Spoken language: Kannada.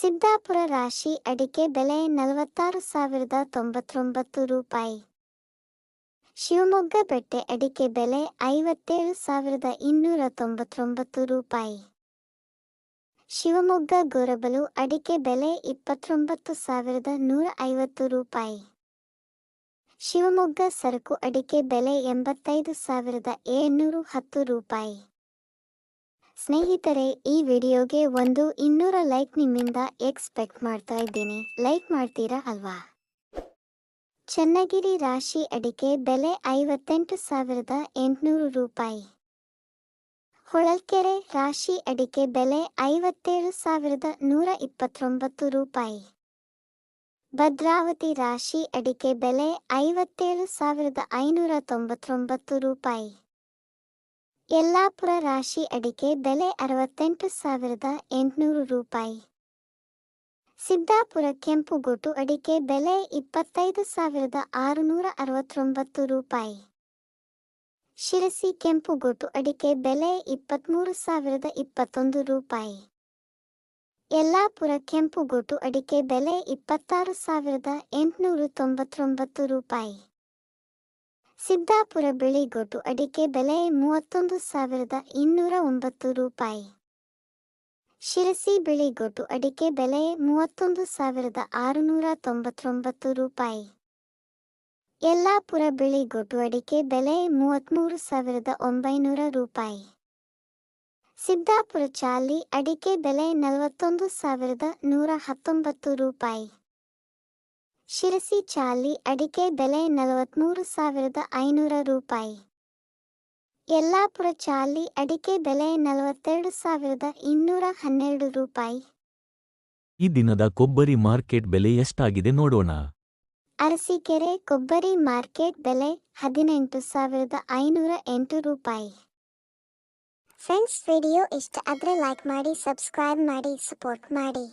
ಸಿದ್ದಾಪುರ ರಾಶಿ ಅಡಿಕೆ ಬೆಲೆ ನಲವತ್ತಾರು ಸಾವಿರದ ತೊಂಬತ್ತೊಂಬತ್ತು ರೂಪಾಯಿ. ಶಿವಮೊಗ್ಗ ಬೆಟ್ಟೆ ಅಡಿಕೆ ಬೆಲೆ ಐವತ್ತೇಳು ಸಾವಿರದ ಇನ್ನೂರ ತೊಂಬತ್ತೊಂಬತ್ತು ರೂಪಾಯಿ. ಶಿವಮೊಗ್ಗ ಗೊರಬಲು ಅಡಿಕೆ ಬೆಲೆ ಇಪ್ಪತ್ತೊಂಬತ್ತು ಸಾವಿರದ ನೂರ ಐವತ್ತು ರೂಪಾಯಿ. ಶಿವಮೊಗ್ಗ ಸರಕು ಅಡಿಕೆ ಬೆಲೆ ಎಂಬತ್ತೈದು ಸಾವಿರದ ಏಳ್ನೂರು ಹತ್ತು ರೂಪಾಯಿ. ಸ್ನೇಹಿತರೆ, ಈ ವಿಡಿಯೋಗೆ ಒಂದು ಇನ್ನೂರ ಲೈಕ್ ನಿಮ್ಮಿಂದ ಎಕ್ಸ್ಪೆಕ್ಟ್ ಮಾಡ್ತಾ ಇದ್ದೀನಿ. ಲೈಕ್ ಮಾಡ್ತೀರಾ ಅಲ್ವಾ? ಚನ್ನಗಿರಿ ರಾಶಿ ಅಡಿಕೆ ಬೆಲೆ ಐವತ್ತೆಂಟು ಸಾವಿರದ ಎಂಟುನೂರು ರೂಪಾಯಿ. ಹೊಳಲ್ಕೆರೆ ರಾಶಿ ಅಡಿಕೆ ಬೆಲೆ ಐವತ್ತೇಳು ಸಾವಿರದ ನೂರ ಇಪ್ಪತ್ತೊಂಬತ್ತು ರೂಪಾಯಿ. ಭದ್ರಾವತಿ ರಾಶಿ ಅಡಿಕೆ ಬೆಲೆ ಐವತ್ತೇಳು ಸಾವಿರದ ಐನೂರ ತೊಂಬತ್ತೊಂಬತ್ತು ರೂಪಾಯಿ. ಯಲ್ಲಾಪುರ ರಾಶಿ ಅಡಿಕೆ ಬೆಲೆ ಅರವತ್ತೆಂಟು ಸಾವಿರದ ಎಂಟುನೂರು ರೂಪಾಯಿ. ಸಿದ್ದಾಪುರ ಕೆಂಪುಗೋಟು ಅಡಿಕೆ ಬೆಲೆ ಇಪ್ಪತ್ತೈದು ಸಾವಿರದ ಆರುನೂರ ಅರವತ್ತೊಂಬತ್ತು ರೂಪಾಯಿ. ಶಿರಸಿ ಕೆಂಪುಗೋಟು ಅಡಿಕೆ ಬೆಲೆ ಇಪ್ಪತ್ತ್ಮೂರು ಸಾವಿರದ ಇಪ್ಪತ್ತೊಂದು ರೂಪಾಯಿ. ಯಲ್ಲಾಪುರ ಕೆಂಪುಗೋಟು ಅಡಿಕೆ ಬೆಲೆ ಇಪ್ಪತ್ತಾರು ಸಾವಿರದ ಎಂಟುನೂರ ತೊಂಬತ್ತೊಂಬತ್ತು ರೂಪಾಯಿ. ಸಿದ್ದಾಪುರ ಬಿಳಿಗೋಟು ಅಡಿಕೆ ಬೆಲೆ ಮೂವತ್ತೊಂದು ಸಾವಿರದ ಇನ್ನೂರ ಒಂಬತ್ತು ರೂಪಾಯಿ. ಶಿರಸಿ ಬಿಳಿಗೋಟು ಅಡಿಕೆ ಬೆಲೆ ಮೂವತ್ತೊಂದು ಸಾವಿರದ ಆರುನೂರ ತೊಂಬತ್ತೊಂಬತ್ತು ರೂಪಾಯಿ. ಯಲ್ಲಾಪುರ ಬಿಳಿಗೋಟು ಅಡಿಕೆ ಬೆಲೆ ಮೂವತ್ತ್ಮೂರು ಸಾವಿರದ ಒಂಬೈನೂರ ರೂಪಾಯಿ. ಸಿದ್ದಾಪುರ ಚಾಲಿ ಅಡಿಕೆ ಬೆಲೆ ನಲವತ್ತೊಂದು ಸಾವಿರದ ನೂರ ಹತ್ತೊಂಬತ್ತು ರೂಪಾಯಿ. ಶಿರಸಿ ಚಾಲಿ ಅಡಿಕೆ ಬೆಲೆ ನಲವತ್ತ್ಮೂರು ಸಾವಿರದ ಐನೂರ ರೂಪಾಯಿ. ಯಲ್ಲಾಪುರ ಚಾಲಿ ಅಡಿಕೆ ಬೆಲೆ ನಲವತ್ತೆರಡು ಸಾವಿರದ ಇನ್ನೂರ ಹನ್ನೆರಡು ರೂಪಾಯಿ. ಈ ದಿನದ ಕೊಬ್ಬರಿ ಮಾರ್ಕೆಟ್ ಬೆಲೆ ಎಷ್ಟಾಗಿದೆ ನೋಡೋಣ. ಅರಸೀಕೆರೆ ಕೊಬ್ಬರಿ ಮಾರ್ಕೆಟ್ ಬೆಲೆ ಹದಿನೆಂಟು ಸಾವಿರದ ಐನೂರ ಎಂಟು ರೂಪಾಯಿ. ಫ್ರೆಂಡ್ಸ್ ವಿಡಿಯೋ ಇಷ್ಟ ಆದರೆ ಲೈಕ್ ಮಾಡಿ ಸಬ್ಸ್ಕ್ರೈಬ್ ಮಾಡಿ ಸಪೋರ್ಟ್ ಮಾಡಿ.